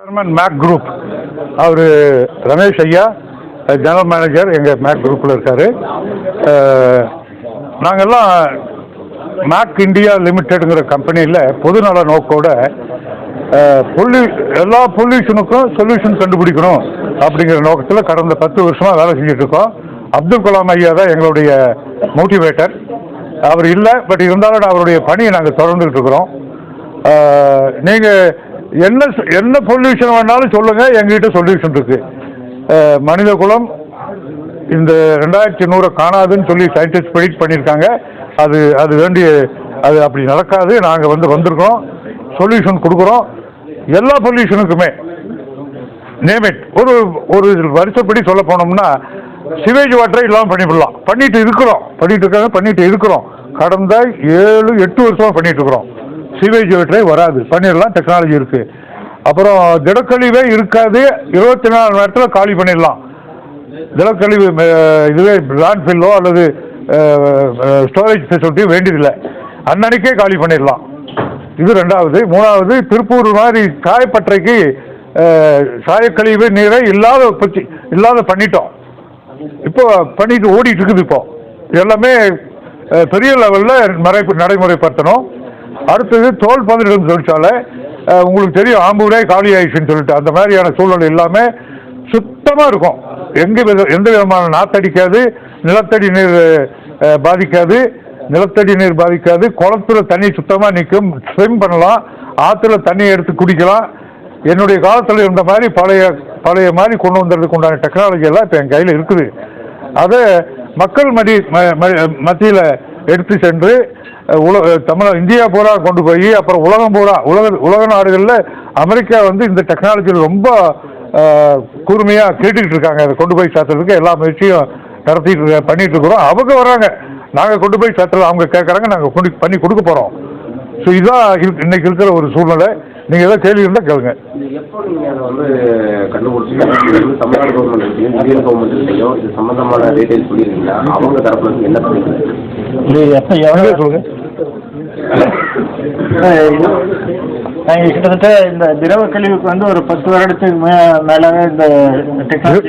Chairman Mac group அவர் ரமேஷ் ஐயா general manager எங்கள் மேக் குரூப்பில் இருக்கார். நாங்கள்லாம் மேக் இந்தியா லிமிட்டெடுங்கிற கம்பெனியில் பொதுநல நோக்கோட பொல்யூ எல்லா பொல்யூஷனுக்கும் சொல்யூஷன் கண்டுபிடிக்கணும் அப்படிங்கிற நோக்கத்தில் கடந்த பத்து வருஷமாக வேலை செஞ்சிட்ருக்கோம் இருக்கோம். அப்துல் கலாம் ஐயா தான் எங்களுடைய மோட்டிவேட்டர் அவர் இல்லை பட் இருந்தாலும் அவருடைய பணியை நாங்கள் தொடர்ந்துகிட்டு இருக்கிறோம். நீங்கள் என்ன சொ- என்ன சொல்யூஷன் வேணாலும் சொல்லுங்கள் எங்ககிட்ட சொல்யூஷன் இருக்கு. மனித குலம் இந்த ரெண்டாயிரத்தி நூறை காணாதுன்னு சொல்லி சயின்டிஸ்ட் ப்ரெடிக்ட் பண்ணியிருக்காங்க. அது அது வேண்டிய அது அப்படி நடக்காது. நாங்கள் வந்து வந்திருக்கோம் சொல்யூஷன் கொடுக்குறோம். எல்லா சொல்யூஷனுக்குமே நேமிட் ஒரு ஒரு வருஷப்படி சொல்ல போனோம்னா சிவேஜ் வாட்டரை இல்லாமல் பண்ணிவிடலாம் பண்ணிட்டு இருக்கிறோம். பண்ணிட்டு இருக்காங்க பண்ணிட்டு இருக்கிறோம். கடந்த ஏழு எட்டு வருஷமாக பண்ணிட்டு இருக்கிறோம். சீவேஜ் வாட்டரே வராது. பண்ணிடலாம் டெக்னாலஜி இருக்கு. அப்புறம் திடக்கழிவே இருக்காது. இருபத்தி நாலு நேரத்தில் காலி பண்ணிடலாம். திடக்கழிவு இதுவே லேண்ட்ஃபில்லோ அல்லது ஸ்டோரேஜ் ஃபெசிலிட்டி வேண்டியதில்லை. அன்னன்னைக்கே காலி பண்ணிடலாம். இது ரெண்டாவது. மூணாவது திருப்பூர் மாதிரி சாயப்பட்டறைக்கு சாயக்கழிவு நீரை இல்லாத பற்றி இல்லாத பண்ணிட்டோம். இப்போ பண்ணிட்டு ஓடிட்டு இருக்குது இப்போ. எல்லாமே பெரிய லெவலில் நடை நடைமுறைப்படுத்தணும். அடுத்தது தோல் பதனிடும் தொழிற்சாலை உங்களுக்கு தெரியும் ஆம்பூரே காலி ஆயிடுச்சுன்னு சொல்லிட்டு அந்த மாதிரியான சூழல் எல்லாமே சுத்தமாக இருக்கும். எங்க வித எந்த விதமான நாத்தடிக்காது நிலத்தடி நீர் பாதிக்காது நிலத்தடி நீர் பாதிக்காது குளத்துல தண்ணி சுத்தமாக நிற்கும் ஸ்விம் பண்ணலாம் ஆற்றுல தண்ணி எடுத்து குடிக்கலாம். என்னுடைய காலத்தில் இருந்த மாதிரி பழைய பழைய மாதிரி கொண்டு வந்ததுக்கு உண்டான டெக்னாலஜி எல்லாம் இப்போ என் கையில் இருக்குது. அதை மக்கள் மடி மத்தியில் எடுத்து சென்று அஹ், உல அஹ், தமிழ இந்தியா பூரா கொண்டு போய் அப்புறம் உலகம் பூரா உலக உலக நாடுகளில் அமெரிக்கா வந்து இந்த டெக்னாலஜியில் ரொம்ப கூர்மையாக கேட்டுக்கிட்டு இருக்காங்க. அதை கொண்டு போய் சேர்த்துறதுக்கு எல்லா முயற்சியும் நடத்திட்டு இருக்க- பண்ணிட்டு இருக்கிறோம். அவங்க வராங்க. நாங்கள் கொண்டு போய் சேர்த்துல அவங்க கேட்குறாங்க நாங்கள் கொண்டு பண்ணி கொடுக்க போகிறோம் ஸோ இதுதான் இருக்கு- இன்னைக்கு இருக்கிற ஒரு சூழ்நிலை. நீங்கள் ஏதாவது கேள்வி இருந்தால் கேளுங்க. இது சம்பந்தமான டீடைல்ஸ் சொல்லியிருக்கீங்களா அவங்க தரப்புல என்ன சொல்லுங்க. கிட்டத்தட்ட இந்த திரவ கழிவுக்கு வந்து ஒரு பத்து வருடத்துக்கு மே மேலாக இந்த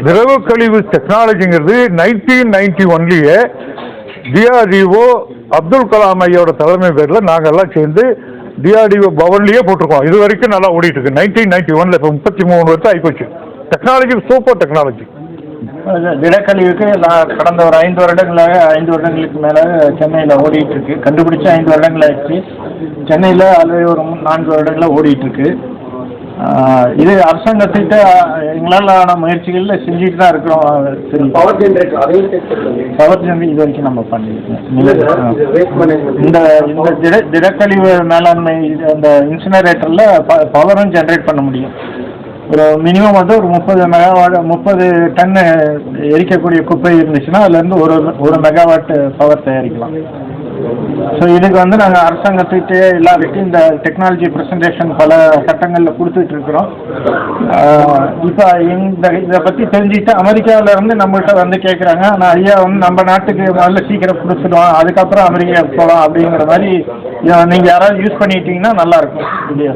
திரவ கழிவு டெக்னாலஜிங்கிறது நைன்டீன் நைன்டி ஒன்லயே டிஆர்டிஓ அப்துல் கலாம் ஐயோட தலைமை பேரில் நாங்கெல்லாம் சேர்ந்து டிஆர்டிஓ பவன்லேயே போட்டிருக்கோம். இது வரைக்கும் நல்லா ஓடிட்டு இருக்கு. நைன்டீன் நைன்டி ஒன்ல இப்போ முப்பத்தி மூணு வருஷம் ஆகிப்போச்சு டெக்னாலஜி சூப்பர் டெக்னாலஜி திடக்கழிவுக்கு நான் கடந்த ஒரு ஐந்து வருடங்களாக ஐந்து வருடங்களுக்கு மேலே சென்னையில் ஓடிட்டு இருக்கு கண்டுபிடிச்சு ஐந்து வருடங்கள் ஆயிடுச்சு. சென்னையில் ஆல்ரெடி ஒரு நான்கு வருடங்களாக ஓடிட்டு இருக்கு ஆஹ் இது அரசாங்கத்திட்ட எங்களால் ஆன முயற்சிகளில் செஞ்சுட்டு தான் இருக்கிறோம். பவர் ஜென்ரேட்டர் பவர் ஜெனரேட் இது வரைக்கும் நம்ம பண்ணியிருக்கோம். மேனேஜ்மெண்ட் இந்த இந்த திட திடக்கழிவு மேலாண்மை அந்த இன்சினரேட்டரில் பவரும் ஜென்ரேட் பண்ண முடியும். ஒரு மினிமம் வந்து ஒரு முப்பது மெகாவாட் முப்பது டன்னு எரிக்கக்கூடிய குப்பை இருந்துச்சுன்னா அதுலேருந்து ஒரு ஒரு மெகாவாட் பவர் தயாரிக்கலாம். ஸோ இதுக்கு வந்து நாங்கள் அரசாங்கத்துக்கிட்டே எல்லாருக்கும் இந்த டெக்னாலஜி ப்ரெசன்டேஷன் பல கட்டங்களில் கொடுத்துட்டு இருக்கிறோம். இப்போ இந்த இதை பற்றி தெரிஞ்சுக்கிட்டு அமெரிக்காவில் இருந்து நம்மகிட்ட வந்து கேட்குறாங்க ஆனால் ஐயா வந்து நம்ம நாட்டுக்கு முதல்ல சீக்கிரம் கொடுத்துடுவோம் அதுக்கப்புறம் அமெரிக்கா போகலாம் அப்படிங்கிற மாதிரி நீங்கள் யாராவது யூஸ் பண்ணிட்டீங்கன்னா நல்லாயிருக்கும் இல்லையா